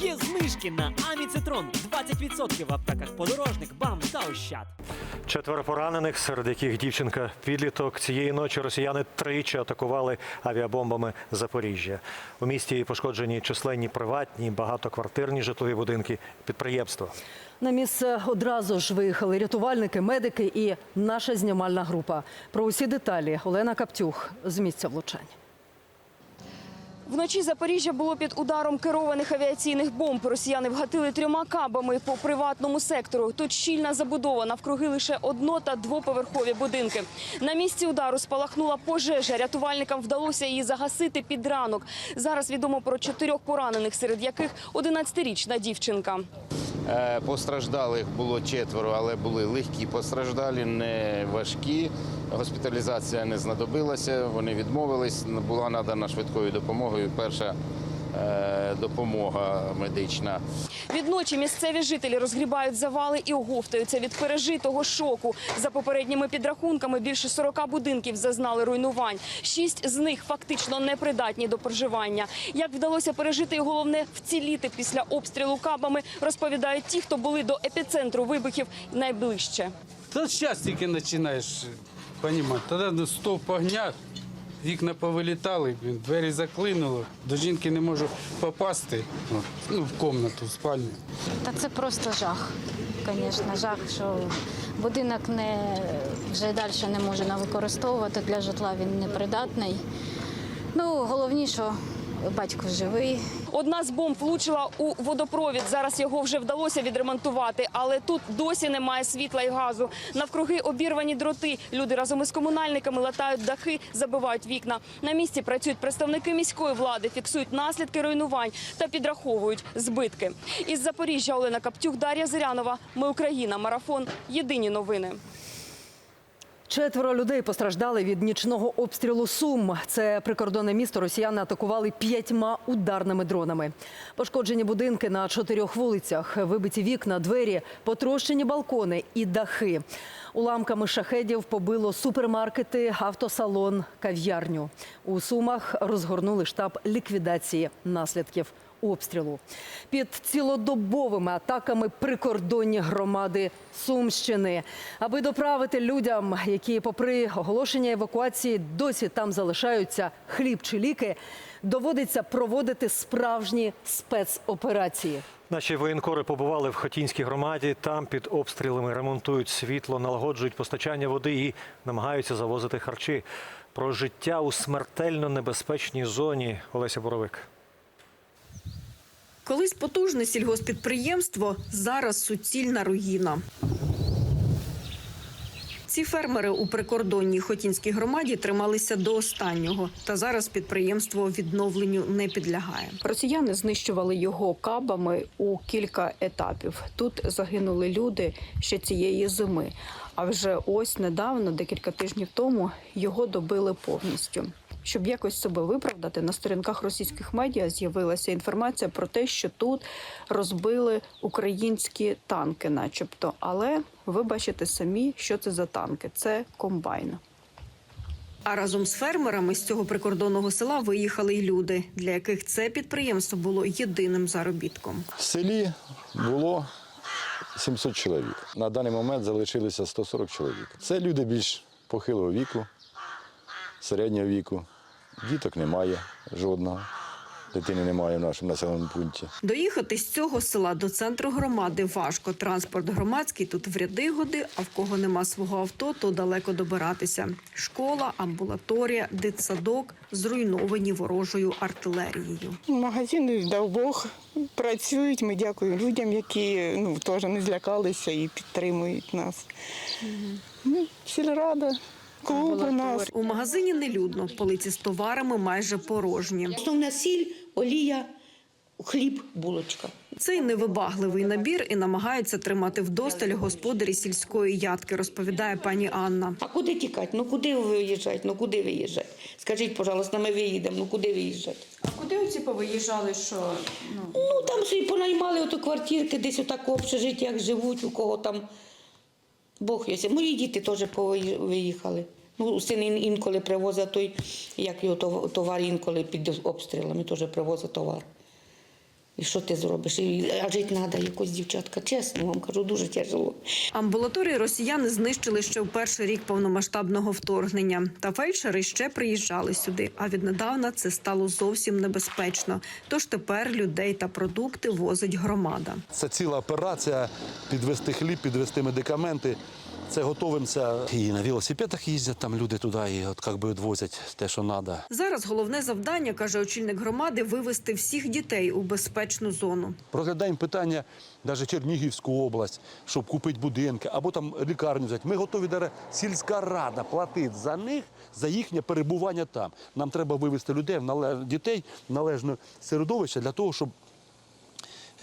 Є знижки на Аміцитрон 20% в аптеках подорожник, бам та ощад. Четверо поранених, серед яких дівчинка підліток. Цієї ночі росіяни тричі атакували авіабомбами Запоріжжя. У місті пошкоджені численні приватні, багатоквартирні житлові будинки, підприємства. На місце одразу ж виїхали рятувальники, медики і наша знімальна група. Про усі деталі Олена Каптюх з місця влучань. Вночі Запоріжжя було під ударом керованих авіаційних бомб. Росіяни вгатили трьома кабами по приватному сектору. Тут щільна забудова, навкруги лише одно- та двоповерхові будинки. На місці удару спалахнула пожежа. Рятувальникам вдалося її загасити під ранок. Зараз відомо про чотирьох поранених, серед яких 11-річна дівчинка. Е, Постраждалих було четверо, але були легкі постраждалі, не важкі. Госпіталізація не знадобилася. Вони відмовились. Була надана швидкою допомогою. Перша е, допомога медична. Відночі місцеві жителі розгрібають завали і оговтаються від пережитого шоку. За попередніми підрахунками, більше 40 будинків зазнали руйнувань. Шість з них фактично непридатні до проживання. Як вдалося пережити і головне вціліти після обстрілу кабами, розповідають ті, хто були до епіцентру вибухів найближче. Та зараз тільки починаєш розуміти. Тоді стовп огня, вікна повилітали, двері заклинуло, до жінки не можу попасти ну, в кімнату, в спальню. Та це просто жах. Звісно, жах, що будинок не, вже далі не можна використовувати для житла, він непридатний. Ну, головніше, батько живий, Одна з бомб влучила у водопровід. Зараз його вже вдалося відремонтувати, але тут досі немає світла і газу. Навкруги обірвані дроти. Люди разом із комунальниками латають дахи, забивають вікна. На місці працюють представники міської влади, фіксують наслідки руйнувань та підраховують збитки. Із Запоріжжя Олена Каптюх, Дар'я Зирянова. Ми Україна. Марафон. Єдині новини. Четверо людей постраждали від нічного обстрілу Сум. Це прикордонне місто. Росіяни атакували п'ятьма ударними дронами. Пошкоджені будинки на чотирьох вулицях, вибиті вікна, двері, потрощені балкони і дахи. Уламками шахедів побило супермаркети, автосалон, кав'ярню. У Сумах розгорнули штаб ліквідації наслідків обстрілу. Під цілодобовими атаками прикордонні громади Сумщини. Аби доправити людям, які, попри оголошення евакуації, досі там залишаються хліб чи ліки, доводиться проводити справжні спецоперації. Наші воєнкори побували в Хотінській громаді. Там під обстрілами ремонтують світло, налагоджують постачання води і намагаються завозити харчі. Про життя у смертельно небезпечній зоні Олеся Боровик. Колись потужне сільгоспідприємство, зараз суцільна руїна. Ці фермери у прикордонній Хотінській громаді трималися до останнього, та зараз підприємство відновленню не підлягає. Росіяни знищували його кабами у кілька етапів. Тут загинули люди ще цієї зими. А вже ось недавно, декілька тижнів тому, його добили повністю. Щоб якось себе виправдати, на сторінках російських медіа з'явилася інформація про те, що тут розбили українські танки, начебто. Але ви бачите самі, що це за танки. Це комбайн. А разом з фермерами з цього прикордонного села виїхали й люди, для яких це підприємство було єдиним заробітком. В селі було 700 чоловік. На даний момент залишилося 140 чоловік. Це люди більш похилого віку, середнього віку. Діток немає жодного. Дитини немає в нашому населеному пункті. Доїхати з цього села до центру громади важко. Транспорт громадський тут в ряди годи, а в кого нема свого авто, то далеко добиратися. Школа, амбулаторія, дитсадок зруйновані ворожою артилерією. Магазини, дав Бог, працюють. Ми дякуємо людям, які ну, теж не злякалися і підтримують нас. Ну, Сільрада, клуб у нас. У магазині нелюдно, полиці з товарами майже порожні. Основна сіль, олія, хліб, булочка. Цей невибагливий набір і намагаються тримати вдосталь господарі сільської ядки, розповідає пані Анна. А куди тікати? Ну куди виїжджати? Ну куди виїжджати? Скажіть, пожалуйста, ми виїдемо, ну куди виїжджати? А куди оці повиїжджали? Що Ну там собі понаймали ото квартирки, десь отак в общежиттях живуть, у кого там Бог є. Мої діти теж повиї- виїхали. Ну, син інколи привозить той, як його тов- товар інколи під обстрілами теж привозить товар. І що ти зробиш? І, а жити треба якось дівчатка. Чесно вам кажу, дуже тяжело. Амбулаторії росіяни знищили ще в перший рік повномасштабного вторгнення. Та фельдшери ще приїжджали сюди. А віднедавна це стало зовсім небезпечно. Тож тепер людей та продукти возить громада. Це ціла операція підвести хліб, підвести медикаменти. Це готовимося. І на велосипедах їздять там люди туди, і от як би відвозять те, що треба. Зараз головне завдання, каже очільник громади, вивести всіх дітей у безпечну зону. Розглядаємо питання навіть Чернігівську область, щоб купити будинки або там лікарню взяти. Ми готові даже сільська рада платить за них за їхнє перебування там. Нам треба вивести людей в дітей в належне середовище для того, щоб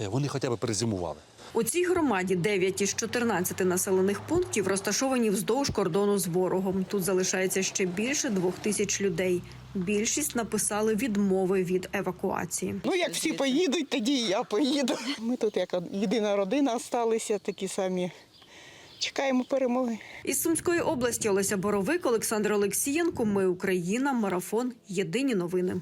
е, вони хоча б перезимували. У цій громаді 9 із 14 населених пунктів розташовані вздовж кордону з ворогом. Тут залишається ще більше двох тисяч людей. Більшість написали відмови від евакуації. Ну, як всі поїдуть, тоді і я поїду. Ми тут як єдина родина залишилися, такі самі. Чекаємо перемоги. Із Сумської області Олеся Боровик, Олександр Олексієнко. Ми Україна. Марафон. Єдині новини.